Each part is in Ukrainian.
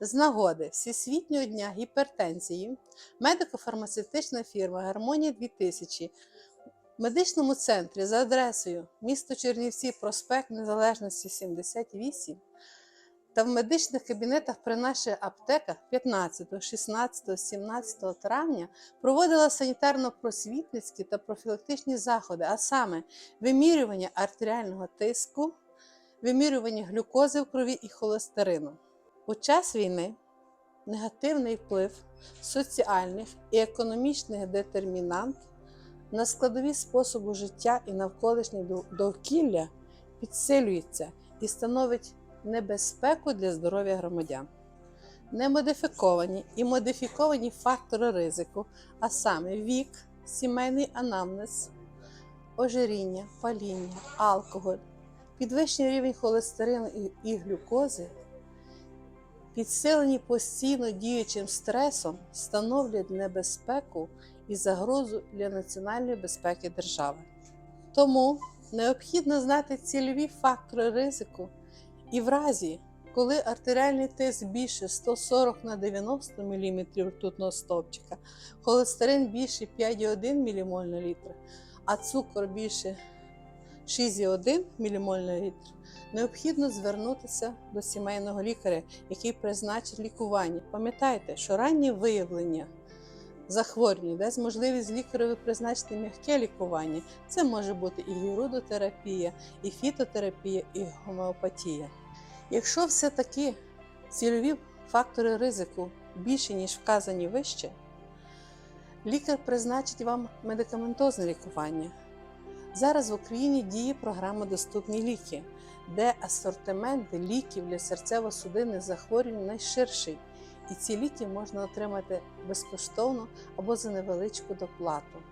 З нагоди Всесвітнього дня гіпертензії медико-фармацевтична фірма Гармонія 2000 в медичному центрі за адресою місто Чернівці, проспект Незалежності 78 та в медичних кабінетах при наших аптеках 15, 16, 17 травня проводила санітарно-просвітницькі та профілактичні заходи, а саме вимірювання артеріального тиску, вимірювання глюкози в крові і холестерину. У час війни негативний вплив соціальних і економічних детермінант на складові способу життя і навколишнє довкілля підсилюється і становить небезпеку для здоров'я громадян. Немодифіковані і модифіковані фактори ризику, а саме вік, сімейний анамнез, ожиріння, паління, алкоголь, підвищений рівень холестерину і- глюкози, підсилені постійно діючим стресом, становлять небезпеку і загрозу для національної безпеки держави. Тому необхідно знати цільові фактори ризику і в разі, коли артеріальний тиск більше 140 на 90 мм ртутного стовпчика, холестерин більше 5,1 ммоль на літр, а цукор більше 6,1 ммоль літр, необхідно звернутися до сімейного лікаря, який призначить лікування. Пам'ятайте, що раннє виявлення захворювання дасть можливість лікареві призначити м'яке лікування. Це може бути і гірудотерапія, і фітотерапія, і гомеопатія. Якщо все-таки цільові фактори ризику більші, ніж вказані вище, лікар призначить вам медикаментозне лікування. Зараз в Україні діє програма Доступні ліки, де асортимент ліків для серцево-судинних захворювань найширший, і ці ліки можна отримати безкоштовно або за невеличку доплату.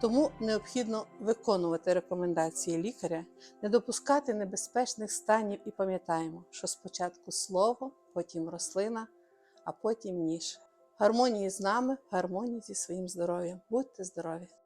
Тому необхідно виконувати рекомендації лікаря, не допускати небезпечних станів і пам'ятаємо, що спочатку слово, потім рослина, а потім ніж. Гармонії з нами, гармонії зі своїм здоров'ям. Будьте здорові!